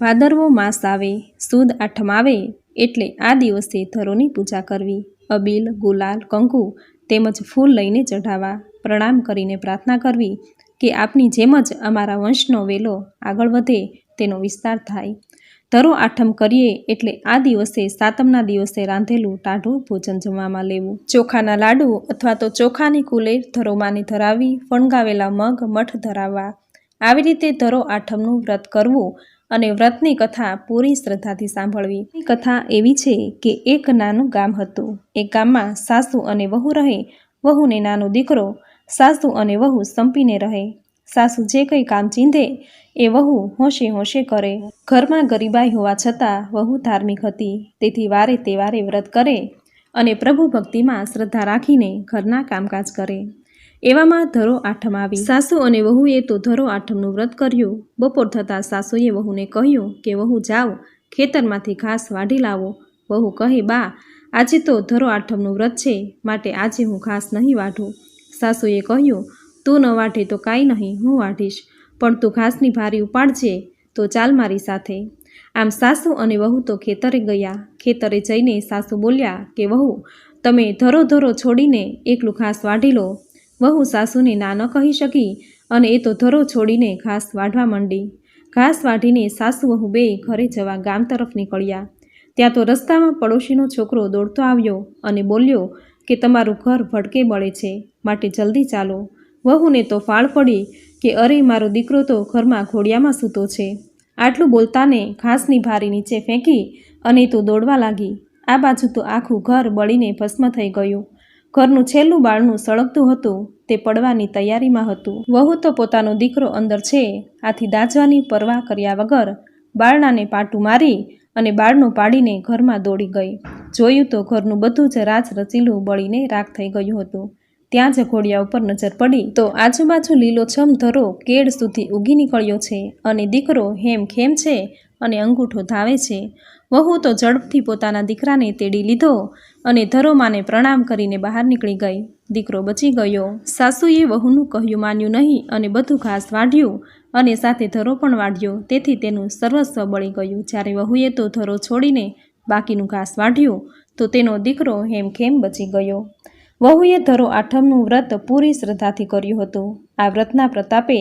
ભાદરવો માસ આવે, સુદ આઠમ આવે એટલે આ દિવસે ધરોની પૂજા કરવી. અબીલ, ગુલાલ, કંકુ તેમજ ફૂલ લઈને ચઢાવવા, પ્રણામ કરીને પ્રાર્થના કરવી કે આપની જેમ જ અમારા વંશનો વેલો આગળ વધે તેનો વિસ્તાર થાય. ધરો આઠમ કરીએ એટલે આ દિવસે સાતમના દિવસે રાંધેલું ટાઢું ભોજન જમવામાં લેવું. ચોખાના લાડુ અથવા તો ચોખાની કુલેર ધરોમાની ધરાવી, ફણગાવેલા મગ, મઠ ધરાવવા. આવી રીતે ધરો આઠમનું વ્રત કરવું અને વ્રતની કથા પૂરી શ્રદ્ધાથી સાંભળવી. કથા એવી છે કે એક નાનું ગામ હતું. એ ગામમાં સાસુ અને વહુ રહે. વહુને નાનો દીકરો, સાસુ અને વહુ સંપીને રહે. સાસુ જે કંઈ કામ ચીંધે, એ વહુ હોંશે હોંશે કરે. ઘરમાં ગરીબાઈ હોવા છતાં વહુ ધાર્મિક હતી. તેથી વારે તહેવારે વ્રત કરે અને પ્રભુ ભક્તિમાં શ્રદ્ધા રાખીને ઘરના કામકાજ કરે. એવામાં ધરો આઠમ આવી. સાસુ અને વહુએ તો ધરો આઠમનું વ્રત કર્યું. બપોર થતાં સાસુએ વહુને કહ્યું કે, વહુ, જાઓ, ખેતરમાંથી ઘાસ વાઢી લાવો. વહુ કહે, બા, આજે તો ધરો આઠમનું વ્રત છે, માટે આજે હું ઘાસ નહીં વાઢું. સાસુએ કહ્યું, તું ન વાઢે તો કાંઈ નહીં, હું વાઢીશ, પણ તું ઘાસની ભારી ઉપાડજે, તો ચાલ મારી સાથે. આમ સાસુ અને વહુ તો ખેતરે ગયા. ખેતરે જઈને સાસુ બોલ્યા કે, વહુ, તમે ધરો ધરો છોડીને એકલું ઘાસ વાઢી લો વહુ સાસુને ના ન કહી શકી અને એ તો ધરો છોડીને ઘાસ વાઢવા માંડી. ઘાસ વાઢીને સાસુ વહુ બે ઘરે જવા ગામ તરફ નીકળ્યા. ત્યાં તો રસ્તામાં પડોશીનો છોકરો દોડતો આવ્યો અને બોલ્યો કે તમારું ઘર ભડકે બળે છે, માટે જલ્દી ચાલો. વહુને તો ફાળ પડી કે અરે, મારો દીકરો તો ઘરમાં ઘોડિયામાં સૂતો છે. આટલું બોલતાને ઘાસની ભારી નીચે ફેંકી અને તો દોડવા લાગી. આ બાજુ તો આખું ઘર બળીને ભસ્મ થઈ ગયું. ઘરનું છેલ્લું બાળનું સળગતું હતું, તે પડવાની તૈયારીમાં હતું. વહુ તો પોતાનો દીકરો અંદર છે આથી દાજવાની પરવા કર્યા વગર બાળનાને પાટું મારી અને બાળનું પાડીને ઘરમાં દોડી ગઈ. જોયું તો ઘરનું બધું જ રાજ રચીલું બળીને રાખ થઈ ગયું હતું. ત્યાં જ ઘોડિયા ઉપર નજર પડી તો આજુબાજુ લીલોછમ ધરો કેળ સુધી ઉગી નીકળ્યો છે અને દીકરો હેમ ખેમ છે અને અંગૂઠો ધાવે છે. વહુ તો ઝડપથી પોતાના દીકરાને તેડી લીધો અને ધરોમાને પ્રણામ કરીને બહાર નીકળી ગઈ. દીકરો બચી ગયો. સાસુએ વહુનું કહ્યું માન્યું નહીં અને બધું ઘાસ વાઢ્યું અને સાથે ધરો પણ વાઢ્યો. તેથી તેનું સર્વસ્વ બળી ગયું. જ્યારે વહુએ તો ધરો છોડીને બાકીનું ઘાસ વાઢ્યું, તો તેનો દીકરો હેમખેમ બચી ગયો. વહુએ ધરો આઠમનું વ્રત પૂરી શ્રદ્ધાથી કર્યું હતું. આ વ્રતના પ્રતાપે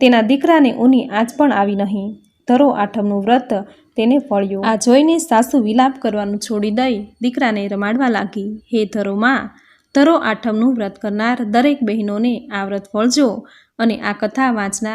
તેના દીકરાને ઊની આંચ પણ આવી નહીં. ધરો આઠમનું વ્રત, તેને ફળ્યું. આ જોઈને સાસુ વિલાપ કરવાનું છોડી દઈ દીકરાને રમાડવા લાગી. હે ધરો માં, ધરો આઠમનું વ્રત કરનાર દરેક બહેનોને આ વ્રત ફળજો અને આ કથા વાંચનાર